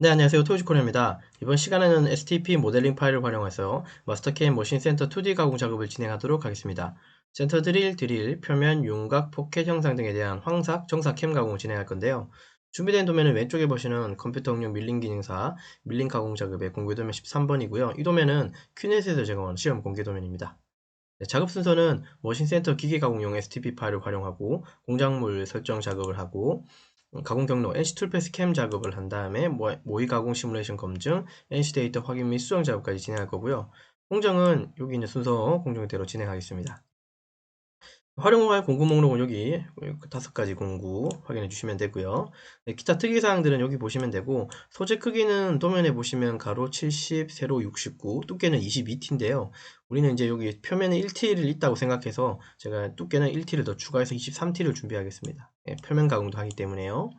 네, 안녕하세요. 토요지코리입니다. 이번 시간에는 STP 모델링 파일을 활용해서 마스터캠 머신센터 2D 가공 작업을 진행하도록 하겠습니다. 센터 드릴, 드릴, 표면, 윤곽, 포켓 형상 등에 대한 황삭, 정삭 캠 가공을 진행할 건데요. 준비된 도면은 왼쪽에 보시는 컴퓨터 응용 밀링 기능사, 밀링 가공 작업의 공개 도면 13번이고요. 이 도면은 큐넷에서 제공한 시험 공개 도면입니다. 네, 작업 순서는 머신센터 기계 가공용 STP 파일을 활용하고 공작물 설정 작업을 하고 가공 경로 NC 툴패 스 캠 작업을 한 다음에 모의 가공 시뮬레이션 검증, NC 데이터 확인 및 수정 작업까지 진행할 거고요. 공정은 여기 있는 순서 공정대로 진행하겠습니다. 활용할 공구 목록은 여기 다섯 가지 공구 확인해 주시면 되고요. 네, 기타 특이사항들은 여기 보시면 되고 소재 크기는 도면에 보시면 가로 70, 세로 69, 두께는 22T인데요. 우리는 이제 여기 표면에 1T를 있다고 생각해서 제가 두께는 1T를 더 추가해서 23T를 준비하겠습니다. 네, 표면 가공도 하기 때문에요.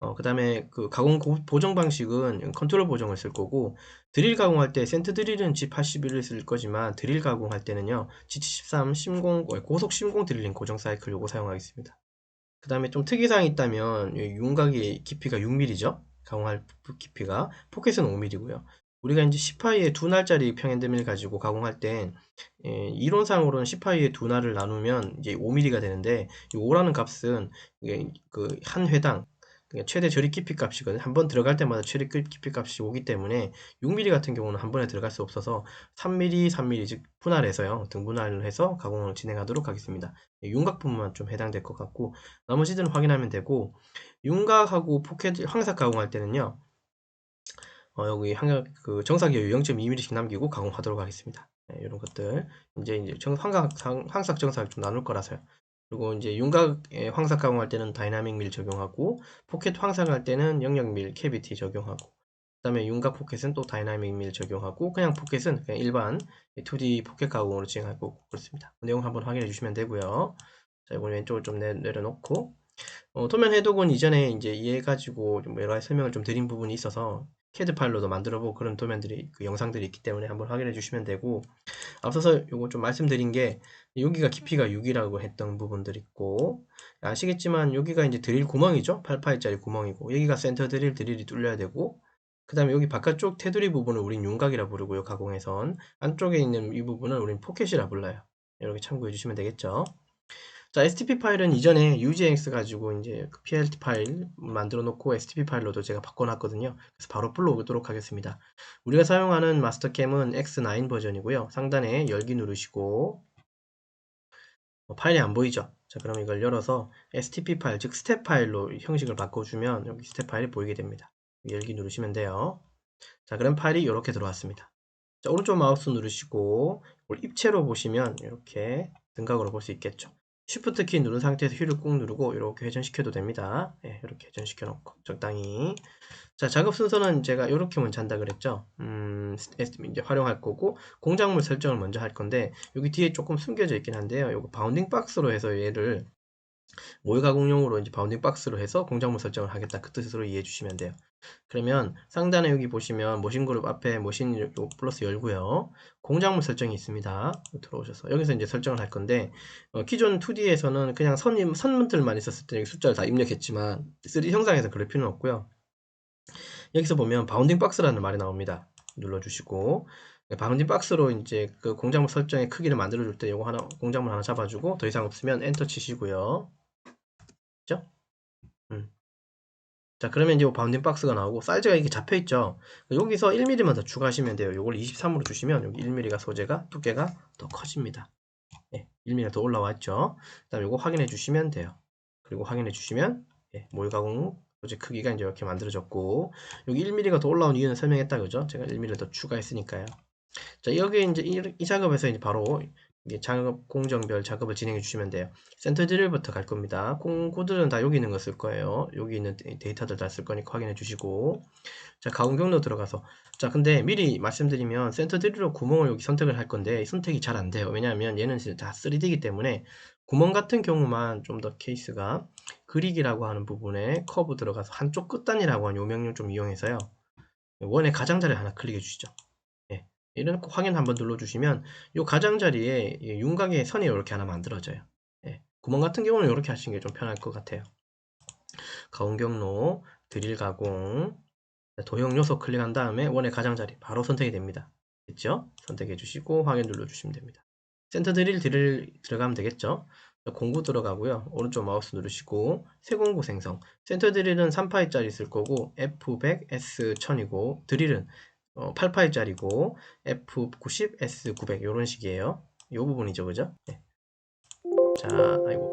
어, 그 다음에 그 가공 보정 방식은 컨트롤 보정을 쓸 거고 드릴 가공할 때 센트 드릴은 G81을 쓸 거지만 드릴 가공할 때는요 G73 심공 고속 심공 드릴링 고정 사이클 요거 사용하겠습니다. 그 다음에 좀 특이사항이 있다면 윤곽의 깊이가 6mm죠? 가공할 깊이가 포켓은 5mm고요. 우리가 이제 10파이의 두 날짜리 평행대밀 가지고 가공할 땐 예, 이론상으로는 10파이의 두 날을 나누면 이제 5mm가 되는데 이 5라는 값은 그 한 회당 그러니까 최대 저리 깊이 값이거든요. 한 번 들어갈 때마다 최대 깊이 값이 오기 때문에 6mm 같은 경우는 한 번에 들어갈 수 없어서 3mm, 3mm 즉 분할해서요. 등분할을 해서 가공을 진행하도록 하겠습니다. 윤곽 부분만 좀 해당될 것 같고 나머지들은 확인하면 되고 윤곽하고 포켓 황삭 가공할 때는요. 어, 여기 항약 그 정삭이 0.2mm씩 남기고 가공하도록 하겠습니다. 네, 이런 것들 이제 이제 정, 황삭 정삭 좀 나눌 거라서요. 그리고 이제 윤곽에 황삭 가공할 때는 다이나믹 밀 적용하고 포켓 황삭할 때는 영역 밀 캐비티 적용하고 그 다음에 윤곽 포켓은 또 다이나믹 밀 적용하고 그냥 포켓은 그냥 일반 2D 포켓 가공으로 진행하고 그렇습니다. 그 내용 한번 확인해 주시면 되고요. 자, 이번 왼쪽을 좀 내, 내려놓고 어, 도면 해독은 이전에 이제 이해해가지고 좀 여러 가지 설명을 좀 드린 부분이 있어서 캐드 파일로도 만들어보고 그런 도면들이 그 영상들이 있기 때문에 한번 확인해 주시면 되고 앞서서 요거 좀 말씀드린 게 여기가 깊이가 6이라고 했던 부분들 있고 아시겠지만 여기가 이제 드릴 구멍이죠? 8파일짜리 구멍이고 여기가 센터 드릴 드릴이 뚫려야 되고 그 다음에 여기 바깥쪽 테두리 부분을 우린 윤곽이라 부르고요 가공에선. 안쪽에 있는 이 부분은 우린 포켓이라 불러요. 이렇게 참고해 주시면 되겠죠 자, STP 파일은 이전에 UGX 가지고 이제 그 PLT 파일 만들어 놓고 STP 파일로도 제가 바꿔놨거든요. 그래서 바로 불러오도록 하겠습니다. 우리가 사용하는 마스터캠은 X9 버전이고요. 상단에 열기 누르시고 어, 파일이 안 보이죠? 자, 그럼 이걸 열어서 STP 파일, 즉 스텝 파일로 형식을 바꿔주면 여기 스텝 파일이 보이게 됩니다. 열기 누르시면 돼요. 자, 그럼 파일이 이렇게 들어왔습니다. 자, 오른쪽 마우스 누르시고 입체로 보시면 이렇게 등각으로 볼 수 있겠죠. Shift 키 누른 상태에서 휠을 꾹 누르고 이렇게 회전시켜도 됩니다. 네, 이렇게 회전시켜 놓고 적당히 자 작업 순서는 제가 이렇게 먼저 한다 그랬죠. 음, 이제 활용할 거고 공작물 설정을 먼저 할 건데 여기 뒤에 조금 숨겨져 있긴 한데요. 이거 바운딩 박스로 해서 얘를 모의 가공용으로 이제 바운딩 박스로 해서 공작물 설정을 하겠다 그 뜻으로 이해해 주시면 돼요. 그러면 상단에 여기 보시면 모신 그룹 앞에 모신 플러스 열고요. 공작물 설정이 있습니다. 들어오셔서 여기서 이제 설정을 할 건데 어, 기존 2D에서는 그냥 선, 선문들만 있었을 때 여기 숫자를 다 입력했지만 3D 형상에서 그럴 필요는 없고요. 여기서 보면 바운딩 박스라는 말이 나옵니다. 눌러주시고 네, 바운딩 박스로 이제 그 공작물 설정의 크기를 만들어 줄 때 이거 하나 공작물 하나 잡아주고 더 이상 없으면 엔터 치시고요. 그죠? 음. 자 그러면 이제 바운딩 박스가 나오고 사이즈가 이렇게 잡혀 있죠. 여기서 1mm만 더 추가하시면 돼요. 이걸 23으로 주시면 여기 1mm가 소재가 두께가 더 커집니다. 네, 1mm 더 올라왔죠. 그 다음에 이거 확인해 주시면 돼요. 그리고 확인해 주시면 네, 모의 가공 소재 크기가 이제 이렇게 만들어졌고 여기 1mm가 더 올라온 이유는 설명했다 그죠? 제가 1mm 더 추가했으니까요. 자 여기 이제 이, 이 작업에서 이제 바로 작업 공정별 작업을 진행해 주시면 돼요. 센터 드릴부터 갈 겁니다. 공구들은 다 여기 있는 거 쓸 거예요. 여기 있는 데이터들 다 쓸 거니까 확인해 주시고 자 가공 경로 들어가서 자 근데 미리 말씀드리면 센터 드릴로 구멍을 여기 선택을 할 건데 선택이 잘 안 돼요. 왜냐하면 얘는 다 3D이기 때문에 구멍 같은 경우만 좀 더 케이스가 그리기라고 하는 부분에 커브 들어가서 한쪽 끝단이라고 하는 요명령 좀 이용해서요. 원의 가장자리 하나 클릭해 주시죠. 이런 확인 한번 눌러주시면 이 가장자리에 윤곽의 선이 이렇게 하나 만들어져요. 예, 구멍 같은 경우는 이렇게 하시는 게 좀 편할 것 같아요. 가공 경로, 드릴 가공, 도형 요소 클릭한 다음에 원의 가장자리 바로 선택이 됩니다. 됐죠? 선택해 주시고 확인 눌러 주시면 됩니다. 센터 드릴 드릴 들어가면 되겠죠? 공구 들어가고요. 오른쪽 마우스 누르시고 새 공구 생성. 센터 드릴은 3파이짜리 쓸 거고 F100, S1000이고 드릴은 8파이짜리고 F90, S900 이런 식이에요. 이 부분이죠, 그죠? 네. 자, 아이고.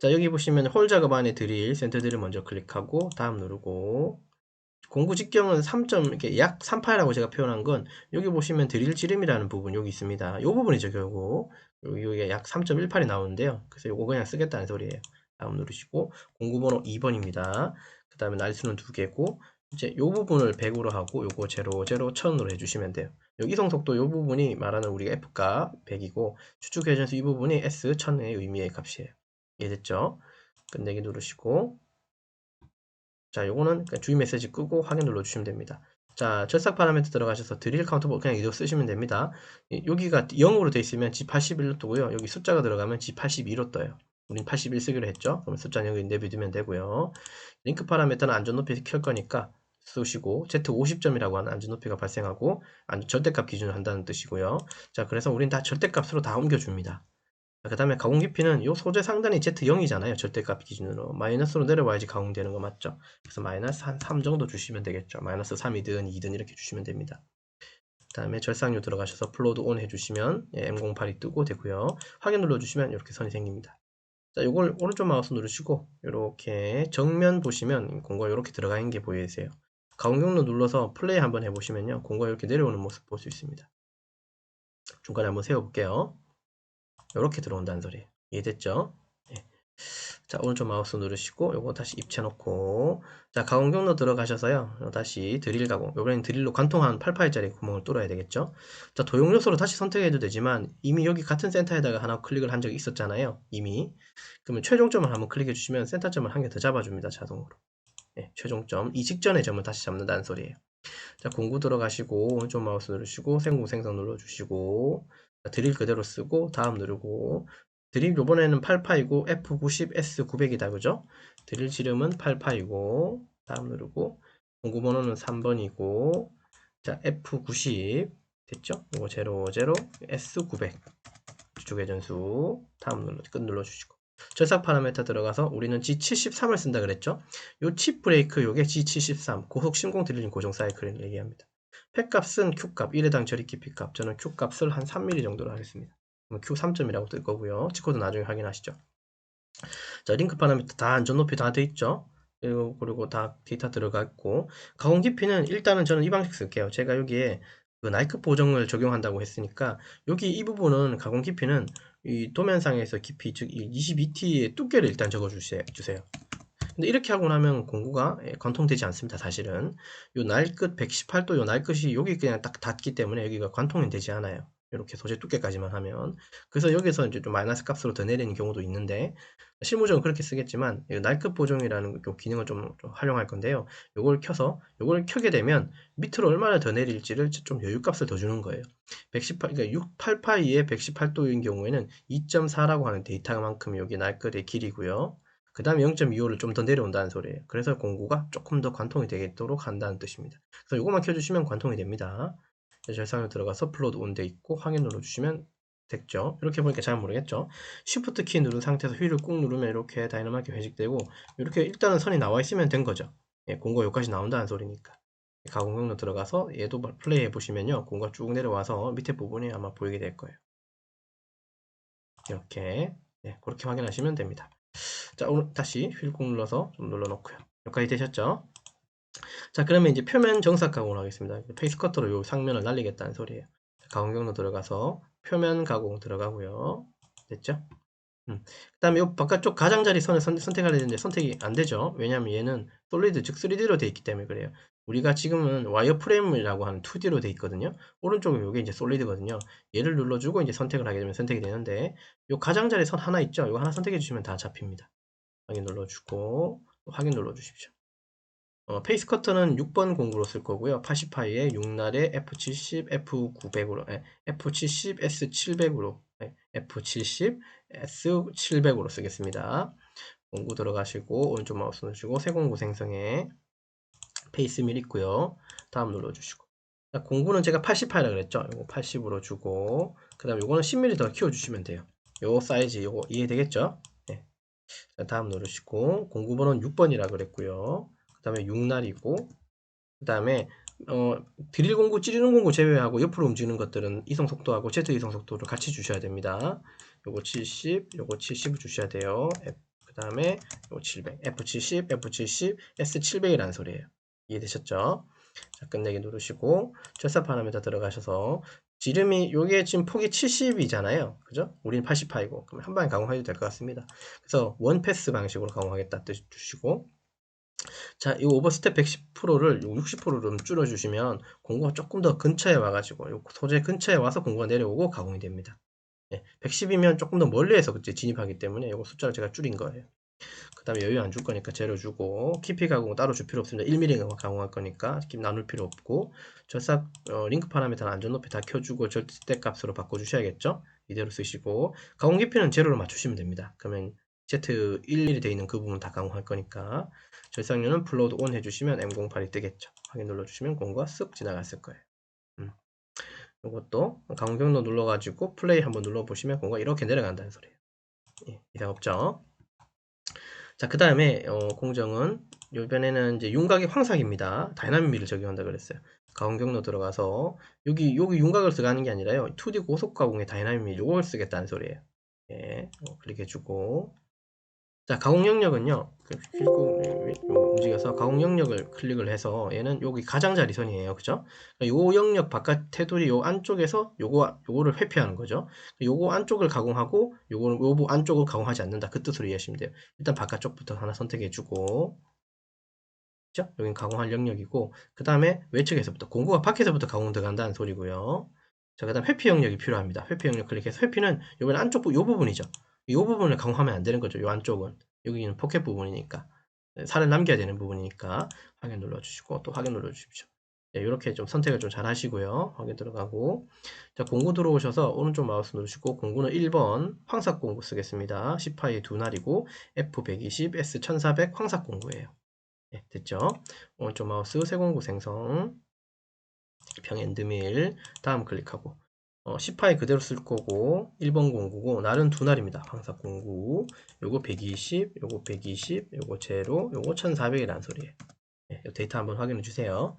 자, 여기 보시면 홀 작업 안에 드릴, 센터 드릴 먼저 클릭하고 다음 누르고 공구 직경은 3. 이렇게 약 38이라고 제가 표현한 건 여기 보시면 드릴 지름이라는 부분 여기 있습니다. 이 부분이죠, 결국. 여기가 약 3.18이 나오는데요. 그래서 이거 그냥 쓰겠다는 소리예요. 다음 누르시고 공구 번호 2번입니다. 그 다음에 날수는 두 개고 이제 이 부분을 100으로 하고 요거 0, 0, 1000으로 해주시면 돼요. 여기 성속도 이 부분이 말하는 우리가 F값 100이고 추측 회전수 이 부분이 S 1000의 의미의 값이에요. 이해됐죠? 끝내기 누르시고 자 요거는 주의 메시지 끄고 확인 눌러주시면 됩니다. 자, 절삭 파라미터 들어가셔서 드릴 카운터 그냥 이대로 쓰시면 됩니다. 여기가 0으로 되어 있으면 G81로 뜨고요. 여기 숫자가 들어가면 G82로 떠요. 우린 81 쓰기로 했죠. 그럼 숫자 여기 내비두면 되고요. 링크 파라미터는 안전 높이 켤 거니까 쓰시고 Z50점이라고 하는 안전 높이가 발생하고 절대값 기준으로 한다는 뜻이고요. 자, 그래서 우린 다 절대값으로 다 옮겨줍니다. 그 다음에 가공 깊이는 이 소재 상단이 Z0이잖아요. 절대값 기준으로. 마이너스로 내려와야지 가공되는 거 맞죠? 그래서 마이너스 한 3 정도 주시면 되겠죠. 마이너스 3이든 2든 이렇게 주시면 됩니다. 그 다음에 절상류 들어가셔서 플로드 온 해주시면 예, M08이 뜨고 되고요. 확인 눌러주시면 이렇게 선이 생깁니다. 자, 요걸 오른쪽 마우스 누르시고 이렇게 정면 보시면 공고가 이렇게 들어가 있는 게 보이세요. 가공 경로 눌러서 플레이 한번 해보시면요. 공고가 이렇게 내려오는 모습 볼 수 있습니다. 중간에 한번 세워볼게요. 이렇게 들어온다는 소리 이해됐죠? 네. 자 오른쪽 마우스 누르시고 요거 다시 입체 놓고 자 가공 경로 들어가셔서요 다시 드릴 가공 요번엔 드릴로 관통 한 8파이짜리 구멍을 뚫어야 되겠죠 자 도용 요소로 다시 선택해도 되지만 이미 여기 같은 센터에다가 하나 클릭을 한 적이 있었잖아요 이미 그러면 최종점을 한번 클릭해 주시면 센터점을 한 개 더 잡아줍니다 자동으로 네, 최종점. 이 직전의 점을 다시 잡는다는 소리예요. 자 공구 들어가시고 오른쪽 마우스 누르시고 생공 생성 눌러주시고 드릴 그대로 쓰고 다음 누르고. 드릴 요번에는 8파이고 F90 S900이다 그죠? 드릴 지름은 8파이고 다음 누르고. 공구 번호는 3번이고 자 F90 됐죠? 이거 00 S900 주축 회전수. 다음 눌러 끝 눌러주시고 절삭 파라메터 들어가서 우리는 G73을 쓴다 그랬죠? 요 칩 브레이크 요게 G73 고속 심공 드릴링 고정 사이클을 얘기합니다. 팩 값은 Q값 1회당 처리 깊이 값 저는 Q값을 한 3mm 정도로 하겠습니다. Q 3점이라고 뜰 거고요. 치코드 나중에 확인하시죠. 자 링크 파라미터 다 안전 높이 다 돼 있죠. 그리고, 그리고 다 데이터 들어가 있고 가공 깊이는 일단은 저는 이 방식 쓸게요. 제가 여기에 그 나이크 보정을 적용한다고 했으니까 여기 이 부분은 가공 깊이는 이 도면상에서 깊이 즉 22T의 두께를 일단 적어 주세요. 근데 이렇게 하고 나면 공구가 예, 관통되지 않습니다. 사실은 요 날끝 118도 요 날끝이 여기 그냥 딱 닿기 때문에 여기가 관통이 되지 않아요. 이렇게 소재 두께까지만 하면 그래서 여기서 이제 좀 마이너스 값으로 더 내리는 경우도 있는데 실무적으로 그렇게 쓰겠지만 날끝 보정이라는 기능을 좀, 좀, 활용할 건데요 요걸 켜서 요걸 켜게 되면 밑으로 얼마나 더 내릴지를 좀 여유 값을 더 주는 거예요 118 그러니까 68파이에 118도인 경우에는 2.4라고 하는 데이터만큼 여기 날끝의 길이고요 그 다음에 0.25를 좀 더 내려온다는 소리예요. 그래서 공구가 조금 더 관통이 되도록 한다는 뜻입니다. 그래서 이것만 켜주시면 관통이 됩니다. 절상을 들어가서 플롯 온돼 있고 확인 눌러주시면 됐죠. 이렇게 보니까 잘 모르겠죠. Shift 키 누른 상태에서 휠을 꾹 누르면 이렇게 다이너마이크 회식되고 이렇게 일단은 선이 나와 있으면 된 거죠. 예, 공구가 여기까지 나온다는 소리니까. 가공 경로 들어가서 얘도 플레이 해보시면요. 공구가 쭉 내려와서 밑에 부분이 아마 보이게 될 거예요. 이렇게 예, 그렇게 확인하시면 됩니다. 자, 오늘 다시 휠 꾹 눌러서 좀 눌러놓고요. 여기까지 되셨죠? 자, 그러면 이제 표면 정삭 가공을 하겠습니다. 페이스 커터로 이 상면을 날리겠다는 소리예요. 가공 경로 들어가서 표면 가공 들어가고요. 됐죠? 음. 그 다음에 이 바깥쪽 가장자리 선을 선, 택하려 되는데 선택이 안 되죠. 왜냐하면 얘는 솔리드, 즉 3D로 되어 있기 때문에 그래요. 우리가 지금은 와이어 프레임이라고 하는 2D로 되어 있거든요. 오른쪽에 이게 이제 솔리드거든요. 얘를 눌러주고 이제 선택을 하게 되면 선택이 되는데 이 가장자리 선 하나 있죠. 이거 하나 선택해 주시면 다 잡힙니다. 확인 눌러주고 확인 눌러주십시오. 어, 페이스 커터는 6번 공구로 쓸 거고요. 80파이에 6날에 F70, F900으로, 예, F70, S700으로, 예, F70, S700으로 쓰겠습니다. 공구 들어가시고 오른쪽 마우스 누르시고 새 공구 생성에 페이스 밀 있고요. 다음 눌러주시고. 자, 공구는 제가 80파이라 그랬죠. 이거 80으로 주고, 그 다음에 이거는 10mm 더 키워주시면 돼요. 요 사이즈, 요거 이해되겠죠? 네. 자, 다음 누르시고, 공구 번호는 6번이라 그랬고요. 그 다음에 6날이고, 그 다음에 어, 드릴 공구, 찌르는 공구 제외하고 옆으로 움직이는 것들은 이성 속도하고 Z 이성 속도를 같이 주셔야 됩니다. 요거 70, 요거 70을 주셔야 돼요. 그 다음에 요거 700, F70, F70, S700이라는 소리예요. 이해되셨죠? 자, 끝내기 누르시고 절사 파라미터 들어가셔서 지름이 요게 지금 폭이 70이잖아요. 그죠? 우리는 80파이고 그럼 한 방에 가공해도 될 것 같습니다. 그래서 원 패스 방식으로 가공하겠다 뜻 주시고 자, 이 오버스텝 110%를 60%로 좀 줄여주시면 공구가 조금 더 근처에 와가지고 요 소재 근처에 와서 공구가 내려오고 가공이 됩니다. 예, 110이면 조금 더 멀리해서 그때 진입하기 때문에 이거 숫자를 제가 줄인 거예요. 그 다음에 여유 안 줄 거니까 재료 주고 키피 가공 따로 줄 필요 없습니다. 1mm 가공할 거니까 나눌 필요 없고 절삭 어, 링크 파라미터는 안전 높이 다 켜주고 절대 값으로 바꿔주셔야겠죠. 이대로 쓰시고 가공 깊이는 제로로 맞추시면 됩니다. 그러면 Z11이 되어 있는 그 부분 다 가공할 거니까 절삭률은 플로드 온 해주시면 M08이 뜨겠죠. 확인 눌러주시면 공구가 쓱 지나갔을 거예요. 음. 이것도 가공 경로 눌러가지고 플레이 한번 눌러보시면 공구가 이렇게 내려간다는 소리예요. 예, 이상 없죠. 자, 그 다음에 어, 공정은 이번에는 이제 윤곽이 황삭입니다. 다이나믹 미를 적용한다 그랬어요. 가공 경로 들어가서 여기 여기 윤곽을 들어가는 게 아니라요. 2D 고속 가공의 다이나믹 미 요걸 쓰겠다는 소리예요. 예, 어, 클릭해주고 자, 가공 영역은요. 그 움직여서 가공 영역을 클릭을 해서 얘는 여기 가장자리 선이에요. 그죠? 요 영역 바깥 테두리 요 안쪽에서 요거 요거를 회피하는 거죠. 요거 안쪽을 가공하고 요거는 요 안쪽을 가공하지 않는다. 그 뜻으로 이해하시면 돼요. 일단 바깥쪽부터 하나 선택해 주고 그죠? 여긴 가공할 영역이고 그 다음에 외측에서부터 공구가 밖에서부터 가공 들어간다는 소리고요. 자, 그 다음 회피 영역이 필요합니다. 회피 영역 클릭해서 회피는 요번 안쪽 부, 요 부분이죠. 이 부분을 강화하면 안 되는 거죠. 이 안쪽은. 여기는 포켓 부분이니까. 살을 남겨야 되는 부분이니까 확인 눌러주시고 또 확인 눌러주십시오. 네, 이렇게 좀 선택을 좀 잘 하시고요. 확인 들어가고 자 공구 들어오셔서 오른쪽 마우스 누르시고 공구는 1번 황삭 공구 쓰겠습니다. 10파이 두 날이고 F120, S1400 황삭 공구예요. 네, 됐죠? 오른쪽 마우스 새 공구 생성 평 엔드밀 다음 클릭하고 어, 10파이 그대로 쓸 거고 1번 공구고 날은 두 날입니다. 황삭 공구 요거 120 요거 120 요거 제로 요거 1400이라는 소리예요. 네, 데이터 한번 확인해 주세요.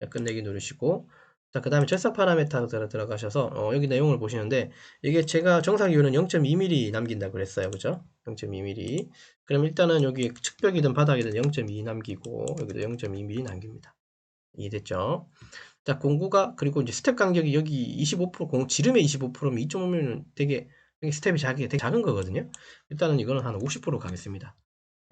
자, 끝내기 누르시고 자, 그 다음에 절삭 파라메터 들어가셔서 어, 여기 내용을 보시는데 이게 제가 정상 이유는 0.2mm 남긴다 그랬어요. 그죠? 0.2mm 그럼 일단은 여기 측벽이든 바닥이든 0.2 남기고 여기도 0.2mm 남깁니다. 이해됐죠? 자, 공구가 그리고 이제 스텝 간격이 여기 25% 공, 지름의 25%면 2.5mm 되게, 스텝이 작게 되게 작은 거거든요. 일단은 이거는 한 50% 가겠습니다.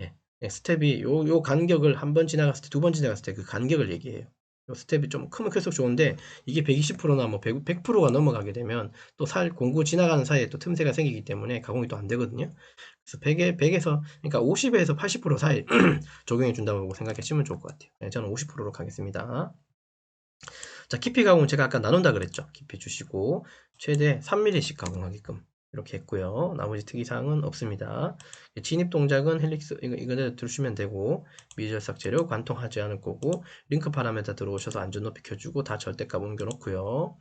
예. 예, 스텝이 요, 요 간격을 한 번 지나갔을 때, 두 번 지나갔을 때 그 간격을 얘기해요. 요 스텝이 좀 크면 클수록 좋은데 이게 120%나 뭐 100, 100%가 넘어가게 되면 또 살 공구 지나가는 사이에 또 틈새가 생기기 때문에 가공이 또 안 되거든요. 그래서 100에 100에서 그러니까 50에서 80% 사이 적용해 준다고 생각하시면 좋을 것 같아요. 네, 저는 50%로 가겠습니다. 자, 깊이 가공은 제가 아까 나눈다 그랬죠. 깊이 주시고 최대 3mm씩 가공하게끔 이렇게 했고요. 나머지 특이사항은 없습니다. 진입 동작은 헬릭스 이거 이거대로 두시면 되고 미절삭 재료 관통하지 않을 거고 링크 파라메터 들어오셔서 안전 높이 켜주고 다 절대값 옮겨놓고요.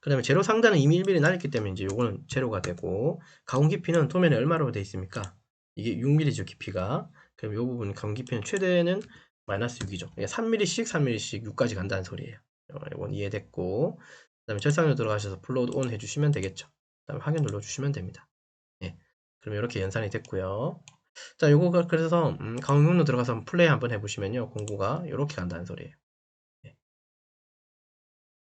그 다음에 제로 상단은 이미 1mm 날렸기 때문에 이제 요거는 제로가 되고 가공 깊이는 도면에 얼마로 되어 있습니까? 이게 6mm죠 깊이가. 그럼 요 부분 가공 깊이는 최대는 마이너스 6이죠. 3mm씩 3mm씩 6까지 간다는 소리예요. 어, 이건 이해됐고 그 다음에 절상으로 들어가셔서 플로드 온 해주시면 되겠죠. 그 다음에 확인 눌러주시면 됩니다. 예. 그럼 이렇게 연산이 됐고요. 자, 요거가 그래서 음, 강용로 들어가서 플레이 한번 해보시면요. 공구가 이렇게 간다는 소리예요. 예.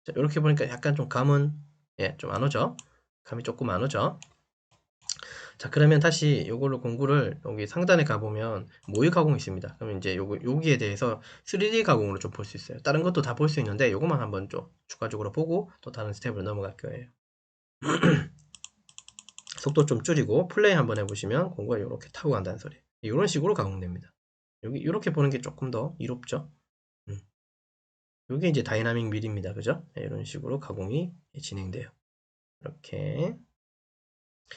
자, 이렇게 보니까 약간 좀 감은 예, 좀 안 오죠? 감이 조금 안 오죠? 자 그러면 다시 요걸로 공구를 여기 상단에 가보면 모의 가공이 있습니다. 그러면 이제 요거, 여기에 대해서 3D 가공으로 좀 볼 수 있어요. 다른 것도 다 볼 수 있는데 요것만 한번 좀 추가적으로 보고 또 다른 스텝으로 넘어갈 거예요. 속도 좀 줄이고 플레이 한번 해보시면 공구가 이렇게 타고 간다는 소리. 이런 식으로 가공됩니다. 여기 이렇게 보는 게 조금 더 이롭죠. 음. 이게 이제 다이나믹 밀입니다. 그죠? 네, 이런 식으로 가공이 진행돼요. 이렇게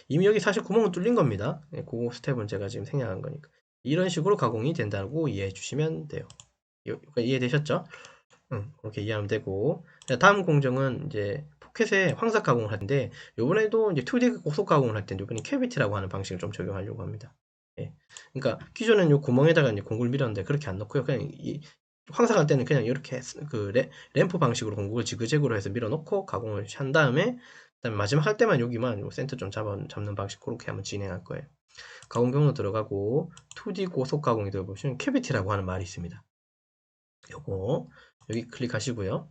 이미 여기 사실 구멍은 뚫린 겁니다. 그 스텝은 제가 지금 생략한 거니까. 이런 식으로 가공이 된다고 이해해 주시면 돼요. 이거 이해되셨죠? 응, 그렇게 이해하면 되고. 자, 다음 공정은 이제 포켓에 황삭 가공을 하는데, 요번에도 이제 2D 고속 가공을 할 텐데, 요번에 캐비티라고 하는 방식을 좀 적용하려고 합니다. 예. 그러니까 기존에는 요 구멍에다가 이제 공구를 밀었는데 그렇게 안 넣고요. 그냥 이 황삭할 때는 그냥 이렇게 그 래, 램프 방식으로 공구를 지그재그로 해서 밀어넣고 가공을 한 다음에 그다음에 마지막 할 때만 여기만 요 센터 좀 잡아, 잡는 방식 그렇게 한번 진행할 거예요. 가공 경로 들어가고 2D 고속 가공이 들어보시면 캐비티라고 하는 말이 있습니다. 요거 여기 클릭하시고요.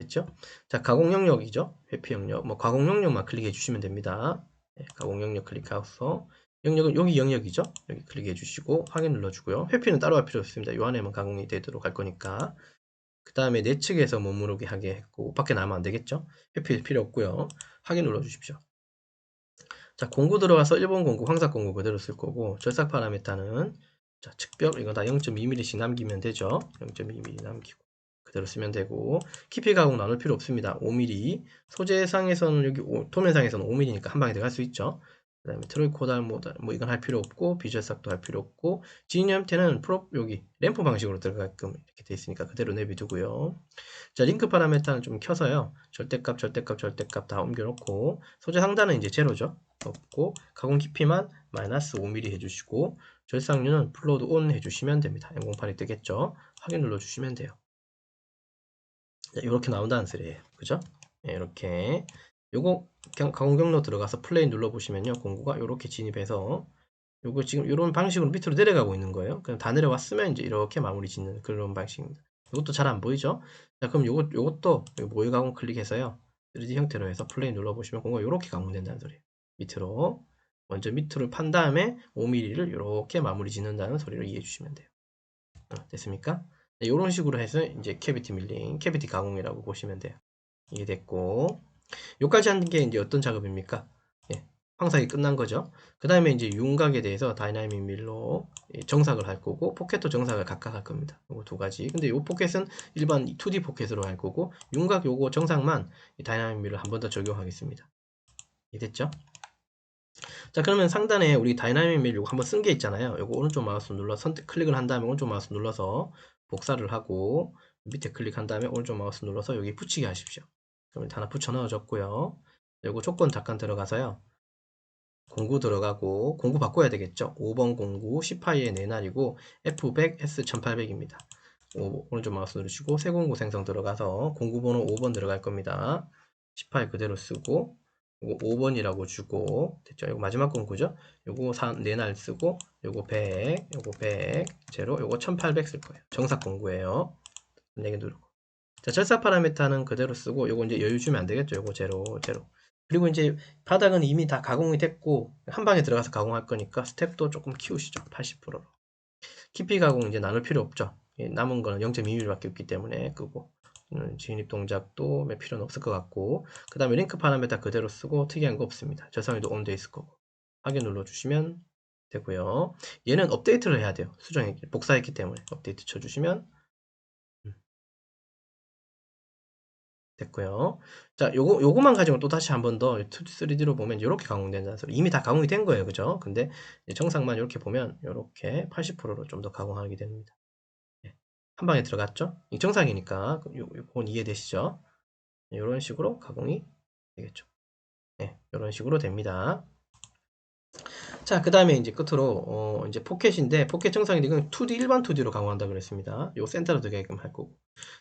됐죠? 자, 가공 영역이죠. 회피 영역. 뭐 가공 영역만 클릭해 주시면 됩니다. 네, 가공 영역 클릭해서 영역은 여기 영역이죠. 여기 클릭해 주시고 확인 눌러 주고요. 회피는 따로 할 필요 없습니다. 요 안에만 가공이 되도록 할 거니까. 그 다음에 내 측에서 머무르게 하게 했고 밖에 나면 안 되겠죠. 회피 필요 없고요. 확인 눌러 주십시오. 자, 공구 들어가서 1번 공구, 황삭 공구 그대로 쓸 거고 절삭 파라메타는 자, 측벽 이거 다 0.2mm씩 남기면 되죠. 0.2mm 남기고 그대로 쓰면 되고 키피 가공 나눌 필요 없습니다. 5mm 소재상에서는 여기 도면상에서는 5mm니까 한 방에 들어갈 수 있죠. 그 다음에 트로이코달 모달 뭐 이건 할 필요 없고 비주얼 삭도 할 필요 없고 진입 형태는 프롭 여기 램프 방식으로 들어가게끔 이렇게 돼 있으니까 그대로 내비두고요. 자 링크 파라메타는 좀 켜서요. 절대값 절대값 절대값 다 옮겨놓고 소재 상단은 이제 제로죠. 없고 가공 깊이만 마이너스 5mm 해주시고 절삭류는 플로드 온 해주시면 됩니다. 008이 뜨겠죠? 확인 눌러주시면 돼요. 이렇게 나온다는 소리예요. 그죠? 네, 이렇게 요거 가공 경로 들어가서 플레이 눌러보시면요. 공구가 이렇게 진입해서 요거 지금 이런 방식으로 밑으로 내려가고 있는 거예요. 그냥 다 내려왔으면 이제 이렇게 마무리 짓는 그런 방식입니다. 이것도 잘 안 보이죠? 자, 그럼 요것, 요것도 모의 가공 클릭해서요. 3D 형태로 해서 플레이 눌러보시면 공구가 이렇게 가공된다는 소리예요. 밑으로. 먼저 밑으로 판 다음에 5mm를 이렇게 마무리 짓는다는 소리를 이해해 주시면 돼요. 어, 됐습니까? 네, 이런 식으로 해서 이제 캐비티 밀링, 캐비티 가공이라고 보시면 돼요. 이게 됐고, 여기까지 하는 게 이제 어떤 작업입니까? 예, 황삭이 끝난 거죠. 그 다음에 이제 윤곽에 대해서 다이나믹 밀로 정삭을 할 거고 포켓도 정삭을 각각 할 겁니다. 요거 두 가지. 근데 이 포켓은 일반 2D 포켓으로 할 거고 윤곽 요거 정삭만 다이나믹 밀로 한번 더 적용하겠습니다. 이해됐죠? 자 그러면 상단에 우리 다이나믹 밀 요거 한번 쓴 게 있잖아요. 요거 오른쪽 마우스 눌러 선택 클릭을 한 다음에 오른쪽 마우스 눌러서 복사를 하고 밑에 클릭한 다음에 오른쪽 마우스 눌러서 여기 붙이게 하십시오. 그럼 하나 붙여 넣어줬고요. 그리고 조건 잠깐 들어가서요. 공구 들어가고 공구 바꿔야 되겠죠. 5번 공구 10파이의 내날이고 F100 S1800입니다. 오른쪽 마우스 누르시고 새 공구 생성 들어가서 공구 번호 5번 들어갈 겁니다. 10파이 그대로 쓰고 이거 5번이라고 주고 됐죠? 이거 마지막 공구죠? 요거 4, 내날 쓰고 요거 100, 요거 100, 제로, 요거 1800 쓸 거예요. 정삭 공구예요. 4개 누르고 자, 절사 파라미터는 그대로 쓰고 요거 이제 여유 주면 안 되겠죠. 요거 제로, 제로. 그리고 이제 바닥은 이미 다 가공이 됐고 한 방에 들어가서 가공할 거니까 스텝도 조금 키우시죠. 80%로. 깊이 가공 이제 나눌 필요 없죠. 예, 남은 거는 0.2mm밖에 없기 때문에 끄고 음, 진입 동작도 몇 필요는 없을 것 같고 그 다음에 링크 파라미터 그대로 쓰고 특이한 거 없습니다. 저상에도 온 돼 있을 거고 확인 눌러주시면 되고요. 얘는 업데이트를 해야 돼요. 수정했기 복사했기 때문에 업데이트 쳐주시면 됐고요. 자, 요거, 요거만 가지고 또 다시 한 번 더 3D로 보면 이렇게 가공된다는 소리. 이미 다 가공이 된 거예요. 그죠? 근데 정상만 이렇게 보면 이렇게 80%로 좀 더 가공하게 됩니다. 네. 한 방에 들어갔죠? 이 정상이니까 요건 이해되시죠? 이런 네, 식으로 가공이 되겠죠. 네, 이런 식으로 됩니다. 자, 그 다음에 이제 끝으로, 어, 이제 포켓인데, 포켓 이건 2D, 일반 2D로 가공한다 그랬습니다. 요 센터로 들어가게끔 할 거고.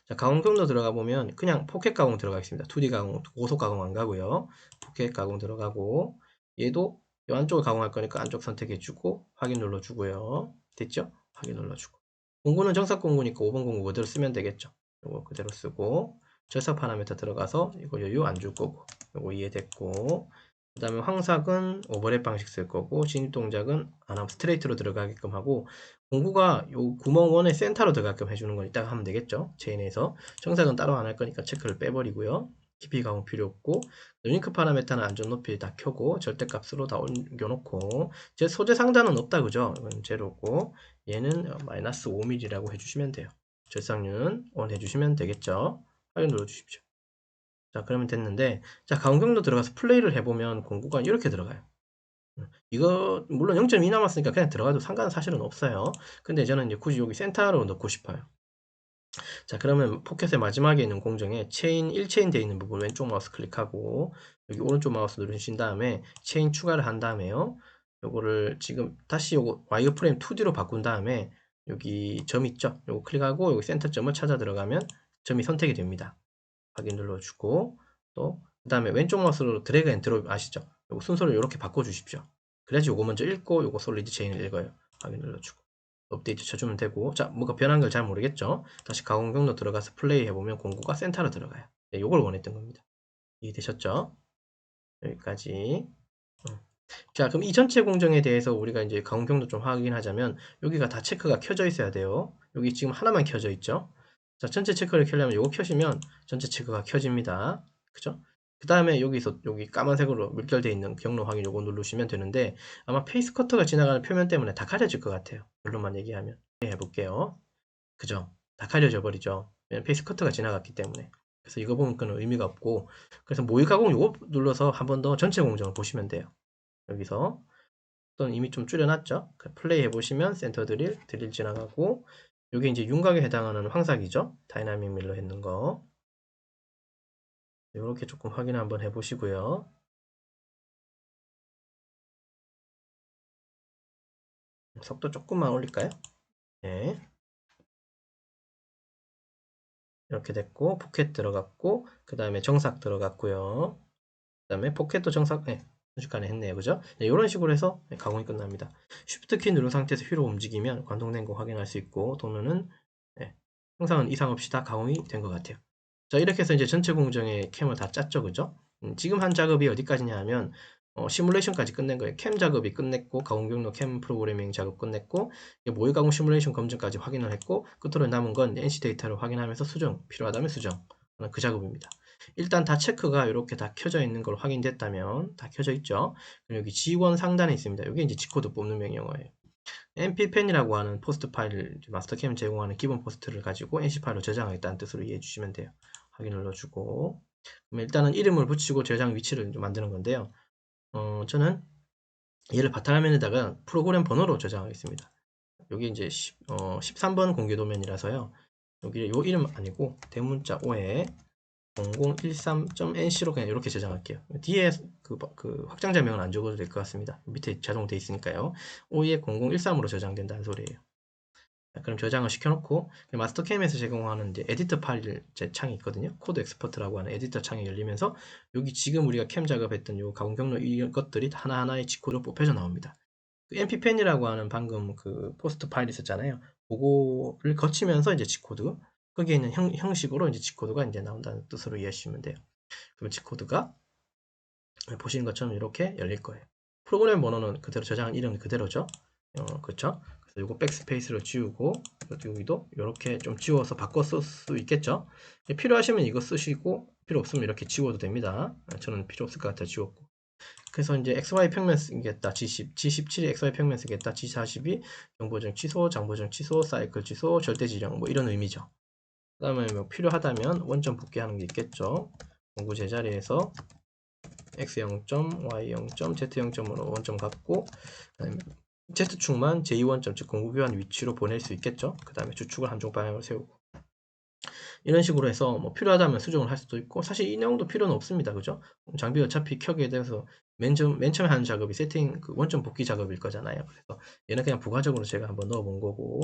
자, 가공 경로 들어가 보면, 그냥 포켓 가공 들어가 있습니다. 2D 가공, 고속 가공 안 가고요. 포켓 가공 들어가고, 얘도 이 안쪽을 가공할 거니까 안쪽 선택해주고, 확인 눌러주고요. 됐죠? 확인 눌러주고. 공구는 정삭 공구니까 5번 공구 그대로 쓰면 되겠죠. 요거 그대로 쓰고, 절삭 파라미터 들어가서, 이거 여유 안 줄 거고, 요거 이해됐고, 그 다음에 황삭은 오버랩 방식 쓸 거고 진입 동작은 안 하고 스트레이트로 들어가게끔 하고 공구가 요 구멍 원의 센터로 들어가게끔 해주는 건 이따가 하면 되겠죠? 체인에서. 정삭은 따로 안 할 거니까 체크를 빼버리고요. 깊이 가공 필요 없고 유니크 파라메타는 안전 높이 다 켜고 절대값으로 다 옮겨놓고 제 소재 상단은 없다 그죠? 이건 제로고 얘는 마이너스 5mm라고 해주시면 돼요. 절삭률은 온 해주시면 되겠죠? 확인 눌러주십시오 자 그러면 됐는데 자 가공경도 들어가서 플레이를 해보면 공구가 이렇게 들어가요 음, 이거 물론 0.2 남았으니까 그냥 들어가도 상관은 사실은 없어요 근데 저는 이제 굳이 여기 센터로 넣고 싶어요 자, 그러면 포켓의 마지막에 있는 공정에 체인 1체인 되어 있는 부분 왼쪽 마우스 클릭하고 여기 오른쪽 마우스 누르신 다음에 체인 추가를 한 다음에요. 요거를 지금 다시 요거 와이어프레임 2D로 바꾼 다음에 여기 점 있죠? 요거 클릭하고 여기 센터점을 찾아 들어가면 점이 선택이 됩니다. 확인 눌러주고 또 그 다음에 왼쪽 마우스로 드래그 앤 드롭 아시죠? 요거 순서를 이렇게 바꿔주십시오. 그래야지 요거 먼저 읽고 요거 솔리드 체인을 읽어요. 확인 눌러주고 업데이트 쳐주면 되고 자 뭐가 변한 걸 잘 모르겠죠? 다시 가공 경로 들어가서 플레이 해보면 공구가 센터로 들어가요. 네, 요걸 원했던 겁니다. 이해되셨죠? 여기까지 음. 자 그럼 이 전체 공정에 대해서 우리가 이제 가공 경로 좀 확인하자면 여기가 다 체크가 켜져 있어야 돼요. 여기 지금 하나만 켜져 있죠? 자 전체 체크를 켜려면 요거 켜시면 전체 체크가 켜집니다. 그죠? 그 다음에 여기서 여기 까만색으로 물결되어 있는 경로 확인 요거 누르시면 되는데 아마 페이스 커터가 지나가는 표면 때문에 다 가려질 것 같아요. 물론만 얘기하면 네, 해볼게요. 그죠? 다 가려져 버리죠. 왜냐면 페이스 커터가 지나갔기 때문에 그래서 이거 보면 그는 의미가 없고 그래서 모의 가공 요거 눌러서 한 번 더 전체 공정을 보시면 돼요. 여기서 또는 이미 좀 줄여놨죠. 그 플레이 해보시면 센터 드릴, 드릴 지나가고 요게 이제 윤곽에 해당하는 황삭이죠. 다이나믹 밀러 했는 거. 이렇게 조금 확인 한번 해보시고요. 속도 조금만 올릴까요? 네. 이렇게 됐고 포켓 들어갔고 그 다음에 정삭 들어갔고요. 그 다음에 포켓도 정삭 네, 순식간에 했네요. 그죠? 네, 이런 식으로 해서 가공이 끝납니다. 쉬프트 키 누른 상태에서 휘로 움직이면 관통된 거 확인할 수 있고 또는 네, 항상은 이상 없이 다 가공이 된 것 같아요. 자 이렇게 해서 이제 전체 공정의 캠을 다 짰죠 그죠 음, 지금 한 작업이 어디까지냐 하면 어, 시뮬레이션까지 끝낸 거예요 캠 작업이 끝냈고 가공 경로 캠 프로그래밍 작업 끝냈고 모의 가공 시뮬레이션 검증까지 확인을 했고 끝으로 남은 건 NC 데이터를 확인하면서 수정 필요하다면 수정 그 작업입니다 일단 다 체크가 이렇게 다 켜져 있는 걸 확인됐다면 다 켜져 있죠 그리고 여기 지원 상단에 있습니다 여기 이제 G코드 뽑는 명령어예요 nppen이라고 하는 포스트 파일을 마스터캠 제공하는 기본 포스트를 가지고 nc 파일로 저장하겠다는 뜻으로 이해해 주시면 돼요 확인 눌러주고 일단은 이름을 붙이고 저장 위치를 만드는 건데요. 어, 저는 얘를 바탕화면에다가 프로그램 번호로 저장하겠습니다. 여기 이제 10, 어, 13번 공개 도면이라서요. 여기 요 이름 아니고 대문자 5에 0013.nc로 그냥 이렇게 저장할게요. 뒤에 그, 그 확장자명은 안 적어도 될 것 같습니다. 밑에 자동 돼 있으니까요. 5에 0013으로 저장된다는 소리예요. 그럼 저장을 시켜놓고 마스터캠에서 제공하는 이제 에디터 파일 제 창이 있거든요. 코드 엑스퍼트라고 하는 에디터 창이 열리면서 여기 지금 우리가 캠 작업했던 요 가공 경로 이것들이 하나하나의 G코드로 뽑혀져 나옵니다. 그 mppn이라고 하는 방금 그 포스트 파일 있었잖아요. 그거를 거치면서 이제 G코드 거기에 있는 형, 형식으로 이제 G코드가 이제 나온다는 뜻으로 이해하시면 돼요. 그럼 G코드가 보시는 것처럼 이렇게 열릴 거예요. 프로그램 번호는 그대로 저장한 이름 그대로죠. 어, 그렇죠? 그리고 백스페이스로 지우고 여기도 이렇게 좀 지워서 바꿔 쓸 수 있겠죠 필요하시면 이거 쓰시고 필요 없으면 이렇게 지워도 됩니다 저는 필요 없을 것 같아 지웠고 그래서 이제 XY 평면 쓰겠다 G10, G17이 XY 평면 쓰겠다 G42 정보정 취소, 장보정 취소, 사이클 취소, 절대 지령 뭐 이런 의미죠 그 다음에 뭐 필요하다면 원점 복귀하는 게 있겠죠 공구 제자리에서 x 0점 y 0점 z 0점으로 원점 갖고 Z축만 제2원점 즉 공구 교환 위치로 보낼 수 있겠죠. 그 다음에 주축을 한쪽 방향으로 세우고 이런 식으로 해서 뭐 필요하다면 수정을 할 수도 있고 사실 이 내용도 필요는 없습니다. 그죠? 장비 어차피 켜게 돼서 맨, 처음, 맨 처음에 하는 작업이 세팅 그 원점 복귀 작업일 거잖아요. 그래서 얘는 그냥 부가적으로 제가 한번 넣어본 거고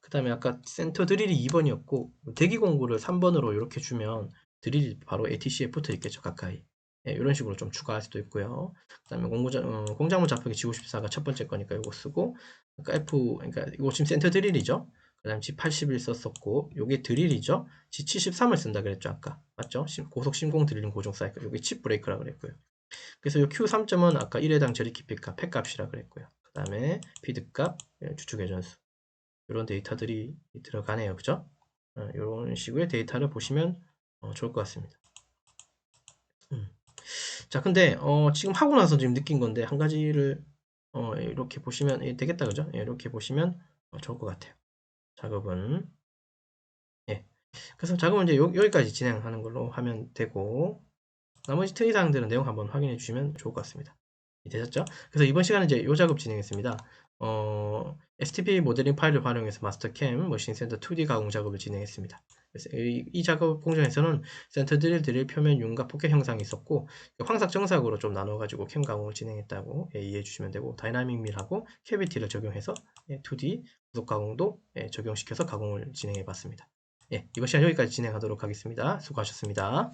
그 다음에 아까 센터 드릴이 2번이었고 대기 공구를 3번으로 이렇게 주면 드릴이 바로 ATC에 붙어 있겠죠. 가까이 예, 이런 식으로 좀 추가할 수도 있고요. 그 다음에 공구자, 어, 공작물 잡표기 G54가 첫 번째 거니까 이거 쓰고 그러니까 F, 그러니까 이거 지금 센터 드릴이죠. 그 다음 G81 썼었고 요게 드릴이죠. G73을 쓴다 그랬죠 아까 맞죠? 고속 심공 드릴링 고정 사이클 요게 칩 브레이크라 그랬고요. 그래서 요 Q3점은 아까 1회당 저리 깊이값 팩값이라 그랬고요. 그 다음에 피드값, 예, 주축 회전수 이런 데이터들이 들어가네요. 그죠? 이런 어, 식의 데이터를 보시면 어, 좋을 것 같습니다. 음. 자, 근데 어, 지금 하고 나서 지금 느낀 건데 한 가지를 어, 이렇게 보시면 예, 되겠다, 그죠? 예, 이렇게 보시면 어, 좋을 것 같아요. 작업은 예. 그래서 작업은 이제 요, 여기까지 진행하는 걸로 하면 되고 나머지 특이 사항들은 내용 한번 확인해 주시면 좋을 것 같습니다. 되셨죠? 그래서 이번 시간에 이제 요 작업 진행했습니다. 어, STP 모델링 파일을 활용해서 마스터캠 머신 센터 2D 가공 작업을 진행했습니다. 그래서 이, 이 작업 공정에서는 센터 드릴 드릴 표면 윤곽 포켓 형상이 있었고 황삭 정삭으로 좀 나눠가지고 캠 가공을 진행했다고 예, 이해해 주시면 되고 다이나믹 밀하고 캐비티를 적용해서 예, 2D 구속 가공도 예, 적용시켜서 가공을 진행해 봤습니다. 예, 이번 시간 여기까지 진행하도록 하겠습니다. 수고하셨습니다.